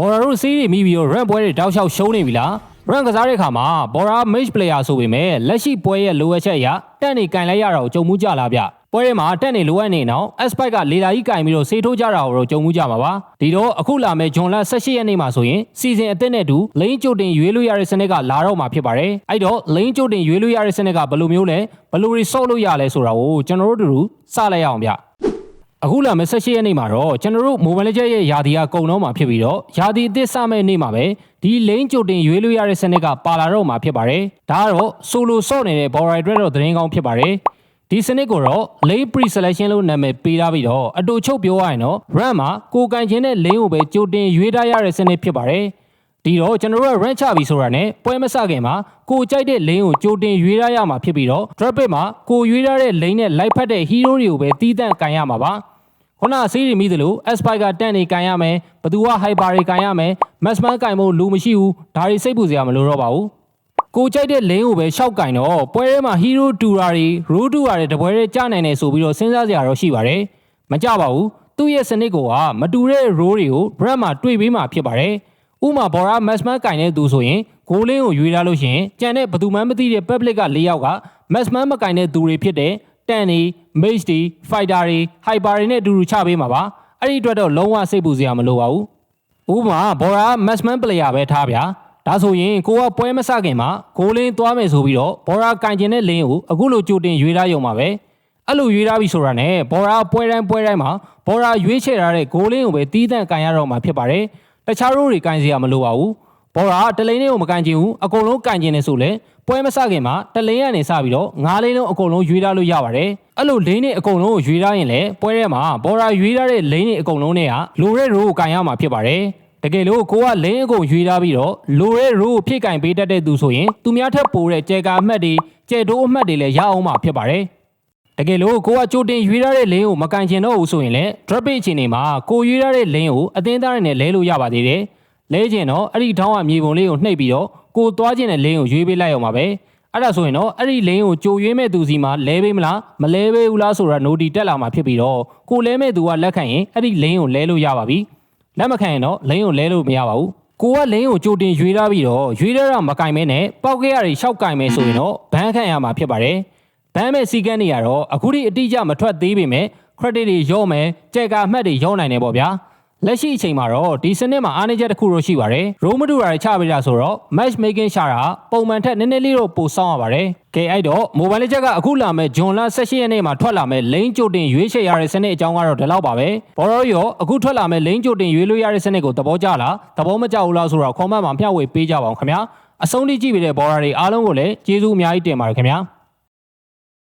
ဘော်ရာတို့စီးတွေမိပြီးတော့ rank ပွဲတွေတောက်လျှောက်ရှုံးနေပြီလား rank ကစားတဲ့အခါမှာဘော်ရာ mage player ဆိုပေမဲ့လက်ရှိပွဲရဲ့လိုအပ်ချက်အရတက်နေကင်လိုက်ရတာကိုကြုံမှုကြလားဗျပွဲထဲမှာတက်နေလိုအပ်နေတော့ Aspect ကလေလာကြီးကင်ပြီးတော့စေးထိုးကြတာကိုတော့ကြုံမှုကြမှာပါဒီတော့အခုလာမယ့်ဂျွန်လ18ရက်နေ့မှာဆိုရင်စီဇန်အသစ်နဲ့တူလိန်ကြိုတင်ရွေးလို့ရတဲ့စနစ်ကလာတော့မှာဖြစ်ပါတယ်အဲ့တော့လိန်ကြိုတင်ရွေးလို့ရတဲ့စနစ်ကဘယ်လိုမျိုးလဲဘယ်လိုတွေဆော့လို့ရလဲဆိုတာကိုကျွန်တော်တို့တို့စလိုက်ရအောင်ဗျ အခုလာမယ့်18ရက်နေ့မှာတော့ကျွန်တော်တို့ Mobile Legends ရဲ့ယာတီကကုံတော့မှာဖြစ်ပြီးတော့ယာတီအသစ်စမဲ့နေ့မှာပဲဒီလိန်ကြိုတင်ရွေးလို့ရတဲ့စနစ်ကပါလာတော့မှာဖြစ်ပါတယ်။ဒါကတော့ solo ဆော့နေတဲ့ Border အတွက်တော့သတင်းကောင်းဖြစ်ပါတယ်။ဒီစနစ်ကိုတော့ lane pre-selection လို့နာမည်ပေးထားပြီးတော့အတူချုပ်ပြောရရင်တော့ RAM မှာကိုယ်ကန်ချင်းတဲ့ lane ကိုပဲကြိုတင်ရွေးထားရတဲ့စနစ်ဖြစ်ပါတယ်။ ဒီတော့ကျွန်တော်တို့က rank ချပြီဆိုတာနဲ့ပွဲမစခင်မှာကိုကြိုက်တဲ့ lane ကိုကြိုတင်ရွေးရရမှာဖြစ်ပြီးတော့ drop it မှာကိုရွေးရတဲ့ lane နဲ့လိုက်ဖက်တဲ့ hero တွေကိုပဲတီးတန့်ကန်ရမှာပါခုနဆေးတွေမိသလို S5 ကတန့်နေကန်ရမယ်ဘသူက hyper တွေကန်ရမယ် mass man ကန်ဖို့လူမရှိဘူးဒါတွေစိတ်ပူစရာမလိုတော့ပါဘူးကိုကြိုက်တဲ့ lane ကိုပဲရှောက်ကန်တော့ပွဲထဲမှာ hero တူတာတွေ road တူတာတွေတပွဲထဲကြာနိုင်တယ်ဆိုပြီးတော့စဉ်းစားစရာတော့ရှိပါတယ်မကြပါဘူးသူ့ရဲ့စနစ်ကမတူတဲ့ road တွေကို brand မှာတွေ့ပေးမှာဖြစ်ပါတယ် ဥမာဘော်ရာမတ်စမန်ကင်တဲ့သူဆိုရင်ဂိုးလင်းကိုရွေးလာလို့ရှိရင်ကြံတဲ့ဘသူမှမသိတဲ့ public က၄ယောက်ကမတ်စမန်မကင်တဲ့သူတွေဖြစ်တဲ့တန်နေမိတ်တွေဖိုက်တာတွေဟိုက်ပါတွေနဲ့အတူတူချပေးမှာပါအဲ့ဒီအတွက်တော့လုံးဝစိတ်ပူစရာမလိုပါဘူးဥပမာဘော်ရာမတ်စမန်ပလေယာပဲထားဗျာဒါဆိုရင်ကိုကပွဲမစခင်မှာဂိုးလင်းသွားမယ်ဆိုပြီးတော့ဘော်ရာကင်ကျင်တဲ့လင်းကိုအခုလိုကြိုတင်ရွေးထားရုံပါပဲအဲ့လိုရွေးထားပြီဆိုတာနဲ့ဘော်ရာပွဲတိုင်းပွဲတိုင်းမှာဘော်ရာရွေးချယ်ထားတဲ့ဂိုးလင်းကိုပဲတီးတန့်ကန်ရတော့မှာဖြစ်ပါတယ် တခြားတို့တွေကန်စီရမလိုပါဘူးဘော်ရာတလိန်လေးကိုမကန်ချင်ဘူးအကုန်လုံးကန်ချင်နေဆိုလဲပွဲမစခင်မှာတလိန်ကနေစပြီးတော့ငါးလေးလုံးအကုန်လုံးရွေးထားလို့ရပါတယ်အဲ့လိုလိန်တွေအကုန်လုံးကိုရွေးထားရင်လဲပွဲထဲမှာဘော်ရာရွေးထားတဲ့လိန်တွေအကုန်လုံးတွေကလိုတဲ့ရိုးကိုကန်ရမှာဖြစ်ပါတယ်တကယ်လို့ကိုကလိန်အကုန်ရွေးထားပြီးတော့လိုတဲ့ရိုးကိုဖြစ်ကင်ပေးတတ်တဲ့သူဆိုရင်သူများထက်ပိုတဲ့ကြဲကာအမှတ်တွေကြဲတိုးအမှတ်တွေလည်းရအောင်မှာဖြစ်ပါတယ် တကယ်လို့ကိုကကြိုတင်ရွေးထားတဲ့လင်းကိုမကန်ချင်တော့ဘူးဆိုရင်လည်း drop page အခြေအနေမှာကိုရွေးထားတဲ့လင်းကိုအသင်းသားတွေနဲ့လဲလို့ရပါသေးတယ်။လဲချင်တော့အဲ့ဒီထောင်းကမြေပုံလေးကိုနှိပ်ပြီးတော့ကိုသွားချင်တဲ့လင်းကိုရွေးပေးလိုက်အောင်ပါပဲ။အဲ့ဒါဆိုရင်တော့အဲ့ဒီလင်းကိုကြိုရွေးမဲ့သူစီမှာလဲပေးမလားမလဲပေးဘူးလားဆိုတာ note တက်လာမှာဖြစ်ပြီးတော့ကိုလဲမဲ့သူကလက်ခံရင်အဲ့ဒီလင်းကိုလဲလို့ရပါပြီ။လက်မခံရင်တော့လင်းကိုလဲလို့မရပါဘူး။ကိုကလင်းကိုကြိုတင်ရွေးထားပြီးတော့ရွေးထားတာမကင်မဲနဲ့ပောက်ခဲ့ရတွေရှောက်ကင်မဲဆိုရင်တော့ဘန်းခံရမှာဖြစ်ပါတယ်။ ဘမ်းမဲ့စီကန်းတွေကတော့အခုထိအတိအကျမထွက်သေးပေမဲ့ credit တွေရောမယ်ကြက်ကမှတ်တွေရောနိုင်တယ်ပေါ့ဗျာလက်ရှိအချိန်မှာတော့ဒီစနစ်မှာအားနည်းချက်တစ်ခုတော့ရှိပါတယ်။ row မတူတာတွေချပေးတာဆိုတော့ match making ရှာတာပုံမှန်ထက်နည်းနည်းလေးတော့ပိုစောင်းရပါတယ်။ကဲအဲ့တော့ mobile legend ကအခုလာမဲ့ဂျွန်လ18ရက်နေ့မှာထွက်လာမဲ့ lane ကြိုတင်ရွေးချယ်ရတဲ့စနစ်အကြောင်းကတော့ဒီလောက်ပါပဲ။ဘော်ရောရောအခုထွက်လာမဲ့ lane ကြိုတင်ရွေးလို့ရတဲ့စနစ်ကိုသဘောကျလားသဘောမကျဘူးလားဆိုတော့ comment မှာမျှဝေပေးကြပါအောင်ခင်ဗျာ။အဆုံးထိကြည့်ပေးတဲ့ဘော်ရာတွေအားလုံးကိုလည်းကျေးဇူးအများကြီးတင်ပါတယ်ခင်ဗျာ။